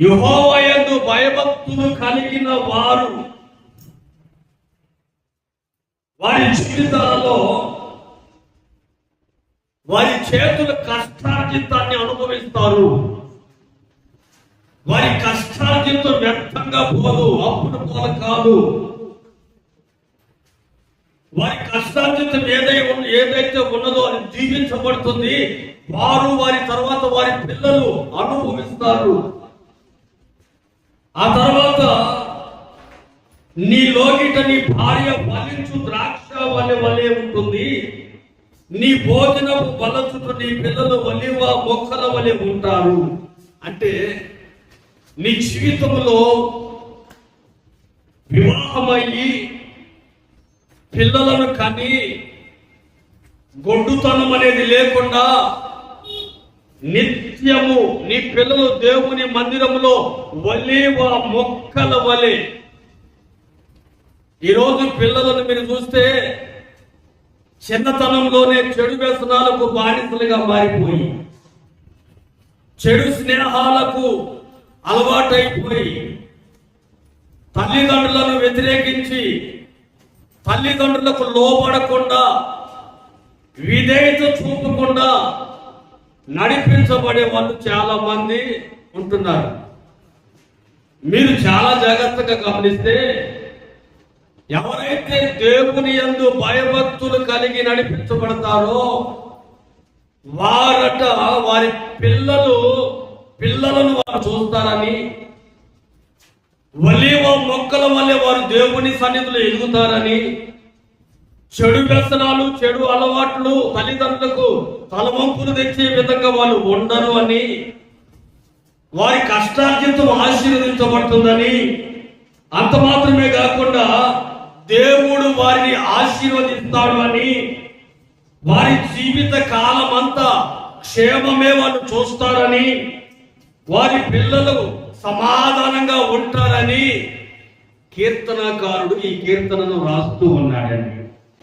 యుహోవయందు భయభక్తులు కలిగిన వారు వారి జీవితాలలో వారి చేతుల కష్టార్జితాన్ని అనుభవిస్తారు. వారి కష్టార్జితం వ్యర్థంగా పోదు అప్పుడు పోల కాదు. వారి కష్టార్జితం ఏదై ఏదైతే ఉన్నదో అది జీవించబడుతుంది. వారు వారి తర్వాత వారి పిల్లలు అనుభవిస్తారు. ఆ తర్వాత నీ లోకిట నీ భార్య ఫలించు ద్రాక్ష వలె వలె ఉంటుంది. నీ భోజనపు బలచుట నీ పిల్లలు వలివ మొక్కల వలె ఉంటారు. అంటే నీ జీవితంలో వివాహమయ్యి పిల్లలను కని గొడ్డుతనం అనేది లేకుండా నిత్యము నీ పిల్లలు దేవుని మందిరములో వలేవ మొక్కల వలె. ఈరోజు పిల్లలను మీరు చూస్తే చిన్నతనంలోనే చెడు వ్యసనాలకు బానిసలుగా మారిపోయి చెడు స్నేహాలకు అలవాటైపోయి తల్లిదండ్రులను వ్యతిరేకించి తల్లిదండ్రులకు లోపడకుండా విధేయత చూపకుండా నడిపించబడే వాళ్ళు చాలా మంది ఉంటున్నారు. మీరు చాలా జాగ్రత్తగా గమనిస్తే ఎవరైతే దేవుని యందు భయభక్తులు కలిగి నడిపించబడతారో వారట వారి పిల్లలు పిల్లలను వారు చూస్తారని వలీవ మొక్కల వల్లే వారు దేవుని సన్నిధిలో ఎదుగుతారని చెడు వ్యసనాలు చెడు అలవాట్లు తల్లిదండ్రులకు తలవంపులు తెచ్చే విధంగా వాళ్ళు ఉండరు అని వారి కష్టార్జితం ఆశీర్వదించబడుతుందని అంత మాత్రమే కాకుండా దేవుడు వారిని ఆశీర్వదిస్తాడు అని వారి జీవిత కాలం అంతా క్షేమమే వాళ్ళు చూస్తారని వారి పిల్లలు సమాధానంగా ఉంటారని కీర్తనకారుడు ఈ కీర్తనను రాస్తూ ఉన్నాడండి.